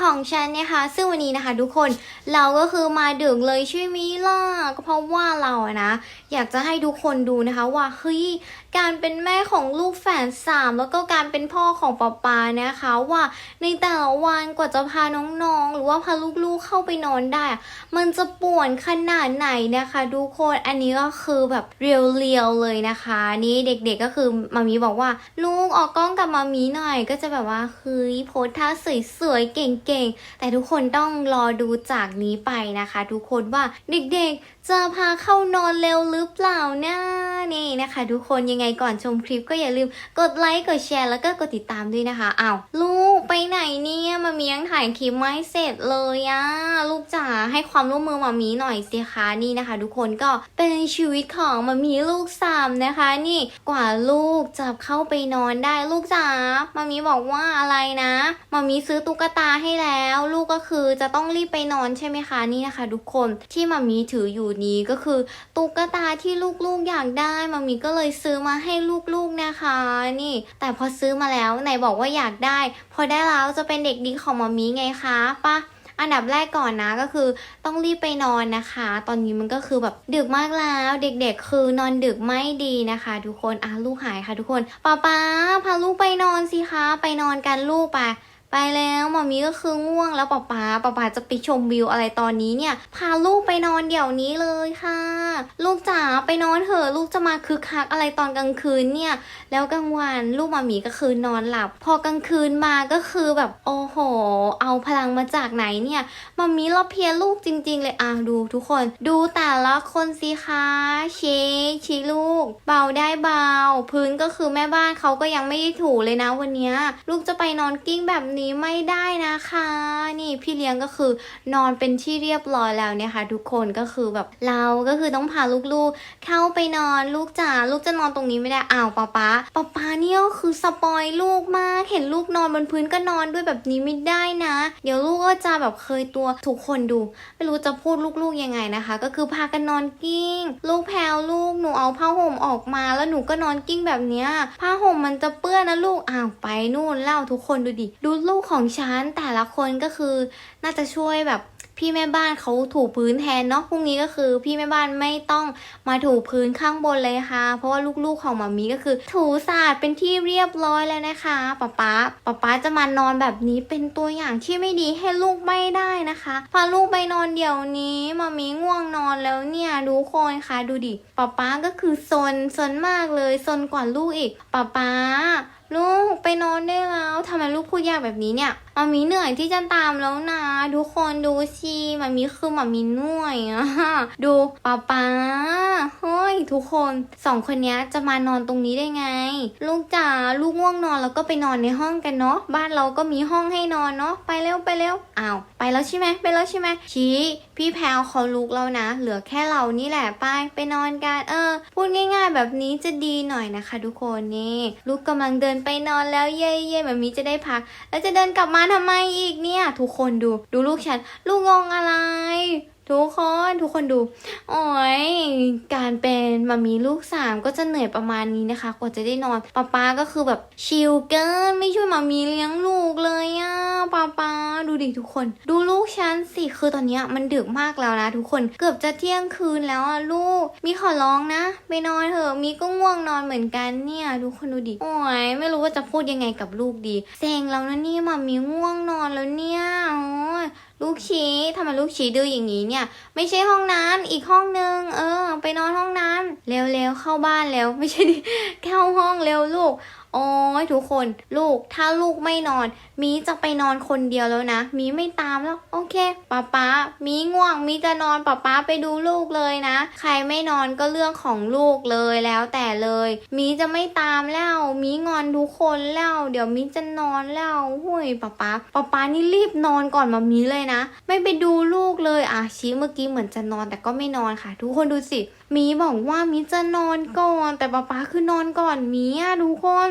ของฉันนะคะ ซึ่งวันนี้นะคะทุกคนเราก็คือมาดึกเลยใช่ไหมล่ะก็เพราะว่าเราอะนะอยากจะให้ทุกคนดูนะคะว่าเฮ้ยการเป็นแม่ของลูกแฝดสามแล้วก็การเป็นพ่อของป๊าปานะคะว่าในแต่ละวันกว่าจะพาน้องๆ หรือว่าพาลูกๆเข้าไปนอนได้ มันจะปวนขนาดไหนนะคะทุกคนอันนี้ก็คือแบบเรียวๆเลยนะคะ นี่เด็กๆก็คือมามีบอกว่า ลูกออกกล้องกับมามีหน่อย ก็จะแบบว่าเฮ้ยโพสท่าสวยๆเก่งๆ แต่ทุกคนต้องรอดูจากนี้ไปนะคะ ทุกคนว่าเด็กๆ จะพาเข้านอนเร็วหรือเปล่านะนี่นะคะ ทุกคนยังไงก่อนชมคลิปก็อย่าลืมกดไลค์กดแชร์แล้วก็กดติดตามด้วยนะคะอ้าวลูกไปไหนเนี่ยมามียังถ่ายคลิปไม่เสร็จเลยอะลูกจ๋าให้ความร่วมมือมามีหน่อยสิคะนี่นะคะ ทุกคนก็เป็นชีวิตของมามีลูกสามนะคะ นี่กว่าลูกจะเข้าไปนอนได้ลูกจ๋ามามีบอกว่าอะไรนะมามีซื้อตุ๊กตาให้แล้ว ลูกก็คือจะต้องรีบไปนอนใช่ไหมคะนี่นะคะ ทุกคนที่มามีถืออยู่นี้ก็คือตุ๊กตาที่ลูกๆอยากได้มามีก็เลยซื้อมาให้ลูกๆนะคะ นี่ แต่พอซื้อมาแล้วไหนบอกว่าอยากได้ พอได้แล้วจะเป็นเด็กดีของมามีไงคะปะอันดับแรกก่อนนะก็คือต้องรีบไปนอนนะคะ ตอนนี้มันก็คือแบบดึกมากแล้วเด็กๆ คือนอนดึกไม่ดีนะคะ ทุกคนอะลูกหายค่ะทุกคนป๊าป๊าพาลูกไปนอนสิคะ ไปนอนกันลูกไป ไปแล้วหมอมีก็คือง่วงแล้วป๊าป๊าป๊าป๊าจะไปชมวิวอะไรตอนนี้เนี่ย พาลูกไปนอนเดี๋ยวนี้เลยค่ะ ลูกจ๋าไปนอนเถอะลูกจะมาคึกคักอะไรตอนกลางคืนเนี่ย แล้วกลางวันลูกหมามีก็คือนอนหลับ พอกลางคืนมาก็คือแบบโอ้โห เอาพลังมาจากไหนเนี่ยหมามีเราเพียลูกจริง ๆ เลยอะดูทุกคน ดูแต่ละคนสิคะเชชี้ลูก เบาได้เบา พื้นก็คือแม่บ้านเขาก็ยังไม่ได้ถูเลยนะวันเนี้ยลูกจะไปนอนกิ้งแบบนี้ไม่ได้นะคะ นี่พี่เลี้ยงก็คือนอนเป็นที่เรียบร้อยแล้วเนี่ยค่ะ ทุกคนก็คือแบบเราก็คือต้องพาลูกๆ เข้าไปนอนลูกจ๋าลูกจะนอนตรงนี้ไม่ได้อ้าวป๊าป๊าป๊าป๊าเนี่ยก็คือสปอยลูกมากเห็นลูกนอนบนพื้นก็นอนด้วยแบบนี้ไม่ได้นะ เดี๋ยวลูกก็จะแบบเคยตัวทุกคนดูไม่รู้จะพูดลูกๆยังไงนะคะ ก็คือพากันนอนกิ้ง ลูกแพลวลูกหนูเอาผ้าห่มออกมาแล้วหนูก็นอนกิ้งแบบเนี้ยผ้าห่มมันจะเปื้อนนะลูกอ้าวไปนู่นเล่าทุกคนดูดิดูลูกของฉันแต่ละคนก็คือน่าจะช่วยแบบพี่แม่บ้านเขาถูพื้นแทนเนาะพรุ่งนี้ก็คือ พี่แม่บ้านไม่ต้องมาถูพื้นข้างบนเลยค่ะ เพราะว่าลูกๆของมามีก็คือ ถูสะอาดเป็นที่เรียบร้อยแล้วนะคะป๊าป๊าป๊าป๊าจะมานอนแบบนี้เป็นตัวอย่างที่ไม่ดีให้ลูกไม่ได้นะคะพาลูกไปนอนเดี๋ยวนี้มามีง่วงนอนแล้วเนี่ยดูคนค่ะดูดิป๊าป๊าก็คือซนซนมากเลยซนกว่าลูกอีกป๊าป๊าลูกไปนอนได้แล้วำไมลูกพูดยากแบบนี้เนี่ยมามีเหนื่อยที่จะตามแล้วนะ ทุกคนดูสิมามีคือมามีเหนื่อยอะดูป๊าป๊าเฮ้ยทุกคนสองคนนี้จะมานอนตรงนี้ได้ไง ลูกจ๋าลูกง่วงนอนแล้วก็ไปนอนในห้องกันเนาะบ้านเราก็มีห้องให้นอนเนาะไปเร็วไปเร็วอ้าวไปแล้วใช่ไหมไปแล้วใช่ไหมชี้พี่แพลวเขาลุกแล้วนะ เหลือแค่เรานี่แหละไปไปนอนกันเออ พูดง่าย ๆ แบบนี้จะดีหน่อยนะคะ ทุกคนนี่ลูกกำลังเดินไปนอนแล้วเย่เย่แบบนี้จะได้พัก แล้วจะเดินกลับมาทำไมอีกเนี่ย ทุกคนดู ดูลูกฉัน ลูกงงอะไร ทุกคนทุกคนดูโอ้ยการเป็นมามีลูกสามก็จะเหนื่อยประมาณนี้นะคะกว่าจะได้นอนป้าป้าก็คือแบบชิลเกินไม่ช่วยมามีเลี้ยงลูกเลยอะป้าป้าดูดิทุกคน ดูลูกฉันสิคือตอนนี้มันดึกมากแล้วนะทุกคนเกือบจะเที่ยงคืนแล้วอะลูก มีขอร้องนะ ไปนอนเถอะมีก็ง่วงนอนเหมือนกันเนี่ยทุกคนดูดิโอ้ยไม่รู้ว่าจะพูดยังไงกับลูกดีเซ็งแล้วนะนี่มามีง่วงนอนแล้วเนี่ยโอ้ยลูกชี้ทำไมลูกชี้ดื้ออย่างนี้เนี่ยไม่ใช่ห้องน้ำอีกห้องนึง เออ ไปนอนห้องน้ำเร็วๆเข้าบ้านแล้ว ไม่ใช่เข้าห้องเร็วลูก โอ้ยทุกคนลูกถ้าลูกไม่นอน มีจะไปนอนคนเดียวแล้วนะ มีไม่ตามแล้ว โอเคป๊าป๊ามีง่วง มีจะนอนป๊าป๊าไปดูลูกเลยนะ ใครไม่นอนก็เรื่องของลูกเลยแล้วแต่เลย มีจะไม่ตามแล้ว มีงอนทุกคนแล้ว เดี๋ยวมีจะนอนแล้วหุยป๊าป๊าป๊าป๊านี่รีบนอนก่อนมามีเลยนะ ไม่ไปดูลูกเลยอะชี้เมื่อกี้เหมือนจะนอนแต่ก็ไม่นอนค่ะ ทุกคนดูสิมีบอกว่ามีจะนอนก่อน แต่ป๊าป๊าคือนอนก่อนมีอะทุกคน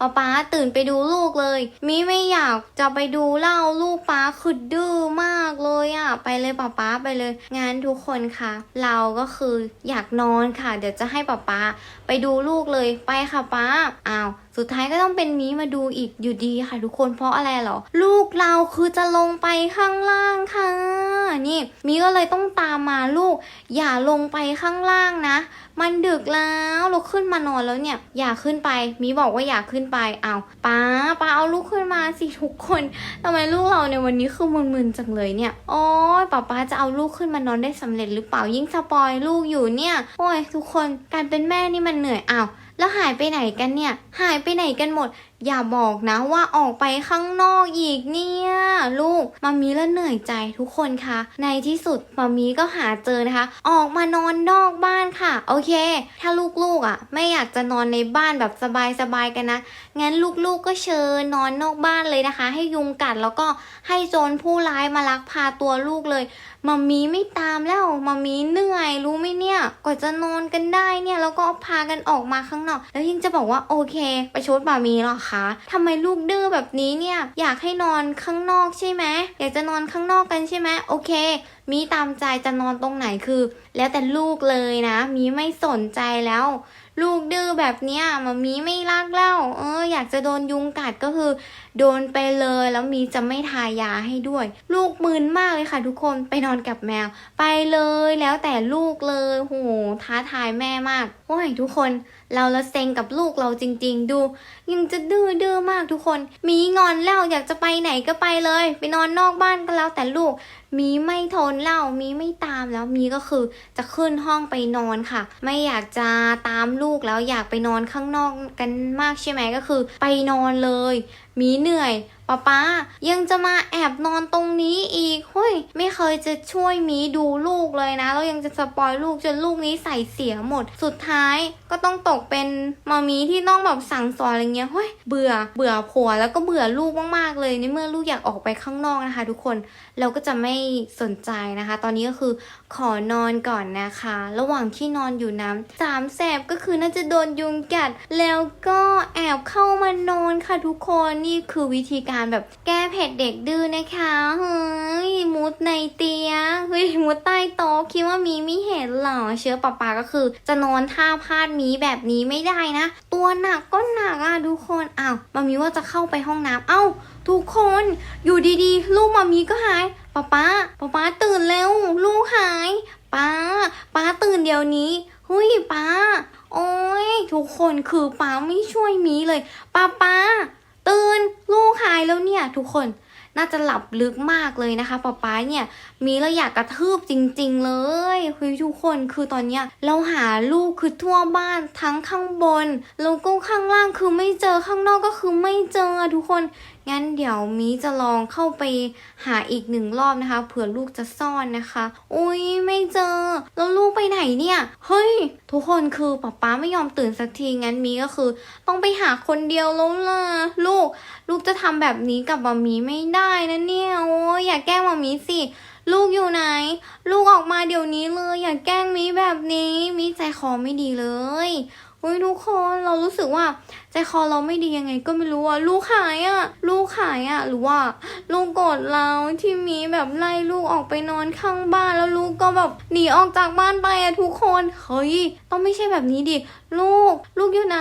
ป๊าป๊าตื่นไปดูลูกเลยมีไม่อยากจะไปดูเล่าลูกป๊าคือดื้อมากเลยอะไปเลยป๊าป๊าไปเลยงั้นทุกคนคะเราก็คืออยากนอนค่ะ เดี๋ยวจะให้ป๊าป๊าไปดูลูกเลยไปค่ะป๊าอ้าวสุดท้ายก็ต้องเป็นมีมาดูอีกอยู่ดีค่ะทุกคนเพราะอะไรเหรอ ลูกเราคือจะลงไปข้างล่างค่ะ นี่มีก็เลยต้องตามมาลูก อย่าลงไปข้างล่างนะ มันดึกแล้วเราขึ้นมานอนแล้วเนี่ย อย่าขึ้นไปมีบอกว่าอย่าขึ้นไปเอาป้าป้าเอาลูกขึ้นมาสิทุกคนทำไมลูกเราในวันนี้คือมึนๆจังเลยเนี่ย โอ้ยป้าป้าจะเอาลูกขึ้นมานอนได้สำเร็จหรือเปล่ายิ่งสปอยลูกอยู่เนี่ย โอ้ยทุกคนการเป็นแม่นี่มันเหนื่อยเอาแล้วหายไปไหนกันเนี่ย หายไปไหนกันหมด อย่าบอกนะว่าออกไปข้างนอกอีกเนี่ย ลูกมามีแล้วเหนื่อยใจทุกคนคะในที่สุดมามีก็หาเจอนะคะ ออกมานอนนอกบ้านค่ะ โอเค ถ้าลูกๆอะ ไม่อยากจะนอนในบ้านแบบสบายๆกันนะ งั้นลูกๆก็เชิญนอนนอกบ้านเลยนะคะ ให้ยุงกัดแล้วก็ให้โจรผู้ร้ายมาลักพาตัวลูกเลย มามีไม่ตามแล้วมามีเหนื่อยรู้ไหมเนี่ยกว่าจะนอนกันได้เนี่ยแล้วก็พากันออกมาข้างนอก แล้วยังจะบอกว่าโอเคไปชดมามีหรอคะทำไมลูกดื้อแบบนี้เนี่ยอยากให้นอนข้างนอกใช่ไหมอยากจะนอนข้างนอกกันใช่ไหมโอเค มีตามใจจะนอนตรงไหนคือ แล้วแต่ลูกเลยนะ มีไม่สนใจแล้ว ลูกดื้อแบบเนี้ยมามีไม่รักแล้วเอออยากจะโดนยุงกัดก็คือ โดนไปเลยแล้วมีจะไม่ทายาให้ด้วย ลูกมึนมากเลยค่ะ ทุกคนไปนอนกับแมว ไปเลยแล้วแต่ลูกเลยโหท้าทายแม่มากโอ้ยทุกคน เราละเซ็งกับลูกเราจริง ๆ ดู ยังจะดื้อดื้อมากทุกคน มีงอนแล้วอยากจะไปไหนก็ไปเลย ไปนอนนอกบ้านก็แล้วแต่ลูก มีไม่ทนเล่ามีไม่ตามแล้วมีก็คือจะขึ้นห้องไปนอนค่ะ ไม่อยากจะตามลูกแล้วอยากไปนอนข้างนอกกันมากใช่ไหมก็คือ ไปนอนเลย มีเหนื่อยป้าป้ายังจะมาแอบนอนตรงนี้อีกเฮ้ยไม่เคยจะช่วยมีดูลูกเลยนะแล้วยังจะสปอยลูกจนลูกนี้ใส่เสียหมด สุดท้ายก็ต้องตกเป็นมามีที่ต้องแบบสั่งสอนอะไรเงี้ยเฮ้ยเบื่อเบื่อผัวแล้วก็เบื่อลูกมากๆเลยในเมื่อลูกอยากออกไปข้างนอกนะคะ ทุกคนเราก็จะไม่สนใจนะคะ ตอนนี้ก็คือขอนอนก่อนนะคะ ระหว่างที่นอนอยู่น้ำสามแสบก็คือน่าจะโดนยุงกัด แล้วก็แอบเข้ามานอนค่ะทุกคนนี่คือวิธีการแบบแก้เผ็ดเด็กดื้อนะคะเฮ้ยมุดในเตียงเฮ้ยมุดใต้โต๊ะคิดว่ามีไม่เห็นหรอเชื้อปะปาก็คือ จะนอนท่าพาดมีแบบนี้ไม่ได้นะ ตัวหนักก็หนักอะทุกคนอ้าวมามีว่าจะเข้าไปห้องน้ำเอ้า ทุกคนอยู่ดีๆ ลูกมามีก็หายป๊าป๊าป๊าป๊าตื่นแล้วลูกหายป้าป้าตื่นเดี๋ยวนี้เฮ้ยป้าโอ้ยทุกคนคือป้าไม่ช่วยมีเลยป้าป้า ตื่นลูกหายแล้วเนี่ยทุกคน น่าจะหลับลึกมากเลยนะคะป๊าป๊าเนี่ยมีแล้วอยากกระทืบจริง ๆ เลยเฮ้ยทุกคนคือตอนเนี้ยเราหาลูกคือทั่วบ้านทั้งข้างบนแล้วก็ข้างล่างคือไม่เจอข้างนอกก็คือไม่เจอทุกคนงั้นเดี๋ยวมีจะลองเข้าไปหาอีกหนึ่งรอบนะคะเผื่อลูกจะซ่อนนะคะอุ้ยไม่เจอ แล้วลูกไปไหนเนี่ยเฮ้ยทุกคนคือป๊าป๊าไม่ยอมตื่นสักทีงั้นมีก็คือ ต้องไปหาคนเดียวแล้วล่ะลูก ลูกจะทำแบบนี้กับมามีไม่ได้นะเนี่ยโอ้ยอย่าแกล้งมามีสิ ลูกอยู่ไหน ลูกออกมาเดี๋ยวนี้เลย อย่าแกล้งมีแบบนี้ มีใจคอไม่ดีเลย อุ้ยทุกคนเรารู้สึกว่าใจคอเราไม่ดียังไง ก็ไม่รู้อะลูกหายอะ ลูกหายอะ หรือว่าลูกโกรธเราที่มีแบบไล่ลูกออกไปนอนข้างบ้านแล้วลูกก็แบบหนีออกจากบ้านไปอะทุกคนเฮ้ยต้องไม่ใช่แบบนี้ดิลูก ลูกอยู่ไหน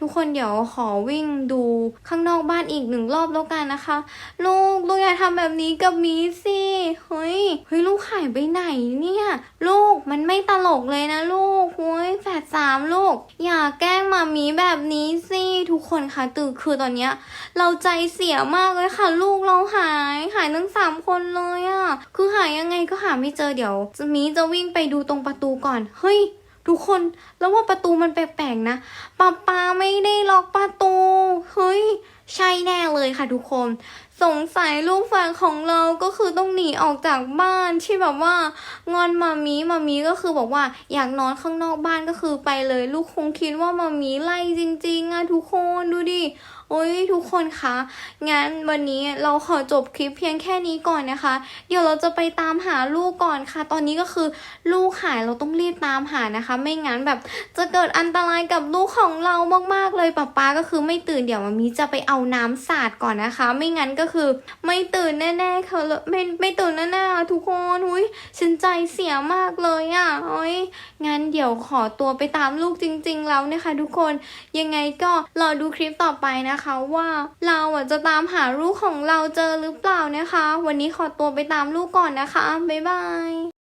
ทุกคนเดี๋ยวขอวิ่งดูข้างนอกบ้านอีกหนึ่งรอบแล้วกันนะคะ ลูกลูกอย่าทำแบบนี้กับมีสิเฮ้ยเฮ้ยลูกหายไปไหนเนี่ย ลูกมันไม่ตลกเลยนะลูกเฮ้ยแฝดสามลู ก อย่าแกล้งมามีแบบนี้สิทุกคนคะตื่นคือตอนเนี้ย เราใจเสียมากเลยค่ะ ลูกเราหายหายทั้งสามคนเลยอะ่ะ คือหายยังไงก็หาไม่เจอเดี๋ยวจะมีจะวิ่งไปดูตรงประตูก่อน เฮ้ย ทุกคนแล้วว่าประตูมันแปลกๆนะป้าป้าไม่ได้ล็อกประตู ใช่แน่เลยค่ะทุกคน สงสัยลูกแฝดของเราก็คือต้องหนีออกจากบ้านที่แบบว่างอนมามีมามีก็คือบอกว่าอยากนอนข้างนอกบ้านก็คือไปเลย ลูกคงคิดว่ามามีไล่จริงๆอะทุกคนดูดิ โอ้ยทุกคนคะงั้นวันนี้เราขอจบคลิปเพียงแค่นี้ก่อนนะคะ เดี๋ยวเราจะไปตามหาลูกก่อนค่ะ ตอนนี้ก็คือลูกหายเราต้องรีบตามหานะคะ ไม่งั้นแบบจะเกิดอันตรายกับลูกของเรามากๆเลยป๊าป๊าก็คือไม่ตื่นเดี๋ยวมามีจะไปเอาน้ำสาดก่อนนะคะ ไม่งั้นก็คือไม่ตื่นแน่ๆค่ะไม่ไม่ตื่นแน่ๆทุกคนอุ้ยฉันใจเสียมากเลยอะ่ะโอ้ยงั้นเดี๋ยวขอตัวไปตามลูกจริง ๆ แล้วนะคะ ทุกคนยังไงก็รอดูคลิปต่อไปนะนะคะว่าเราอะจะตามหาลูกของเราเจอหรือเปล่านะคะ วันนี้ขอตัวไปตามลูกก่อนนะคะ บ๊ายบาย